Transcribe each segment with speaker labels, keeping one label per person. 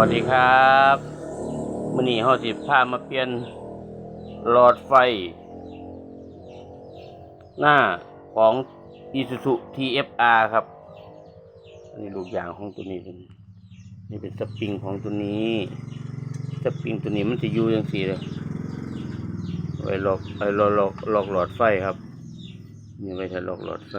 Speaker 1: วัสดีครับมื่อนี้เฮาสิบพามาเปลี่ยนหลอดไฟ หน้าของ Isuzu TFR ครับ อันนี้ลูกยางของตัวนี้เป็นนี่เป็นสปริงของตัวนี้ สปริงตัวนี้มันจะอยู่ยังสี่เลยไว้ลอกไว้ลอกลอกล็อกหลอดไฟครับนี่ไว้ถ้าลอกหลอดไฟ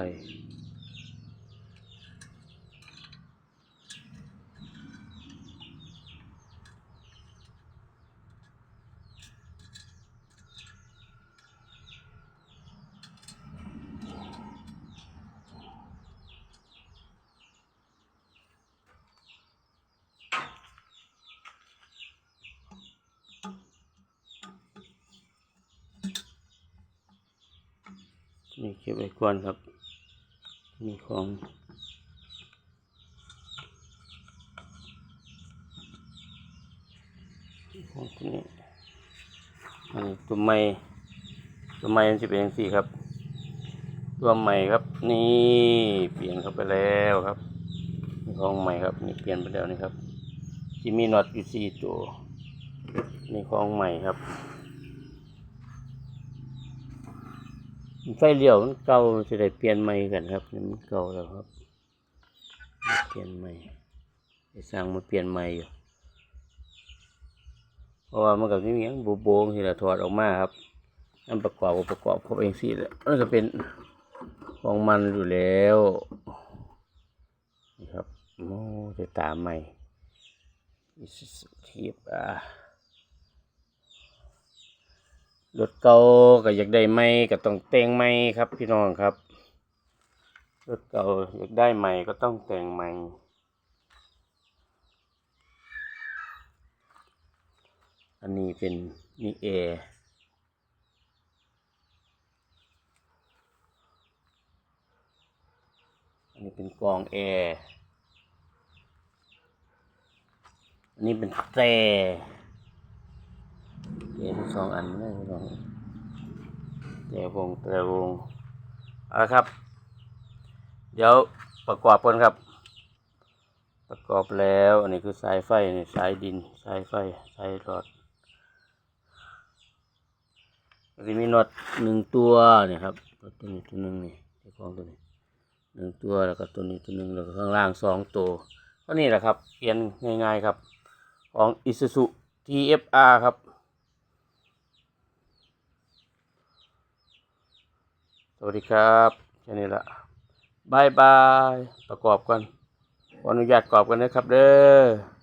Speaker 1: นี่เก็บไว้ก่อนครับ มีของของตัวนี้อันนี้ตัวใหม่ตัวใหม่มันจะเป็นอย่างสี่ครับ ตัวใหม่ครับ นี่เปลี่ยนเข้าไปแล้วครับนี่ของใหม่ครับนี่เปลี่ยนไปแล้วนี่ครับที่มีน็อตอยู่สี่ตัวนี่ของใหม่ครับ ไฟเลี้ยวมันเก่ามันจะได้เปลี่ยนใหม่กันครับนี่มันเก่าแล้วครับ เปลี่ยนใหม่ไปสร้างมาเปลี่ยนใหม่อยู่เพราะว่ามันกับนี่มีอย่างโบโบงที่เราถอดออกมาครับอันประกอบประกอบเขาเองสิแล้วมันก็เป็นของมันอยู่แล้วนี่ครับโอ้จะตามใหม่ทีบอ่า รถเก่าก็อยากได้ไหมก็ต้องแต่งไหมครับพี่น้องครับ รถเก่าอยากได้ใหม่ก็ต้องแต่งใหม่อันนี้เป็นนี่แอร์อันนี้เป็นกองแอร์อันนี้เป็นแต่ เดี๋ยสองอันนะสองแต่วงแต่วงเอาละครับ เดี๋ยวประกอบกันครับ ประกอบแล้วอันนี้คือสายไฟนี่สายดินสายไฟสายหลอดก็จะมีน็อตหนึ่งตัวเนี่ยครับตัวนี้ตัวหนึ่งนี่ไอ้ของตัวนี้หนึ่งตัวแล้วก็ตัวนี้ตัวหนึ่งแล้วก็ข้างล่างสองตัวเท่านี้แหละครับเปลี่ยนง่ายๆครับ ของ Isuzu TFR ครับ สวัสดีครับแค่นี้ละบายบาย ประกอบกันขออนุญาตกรอบกันนะครับเด้อ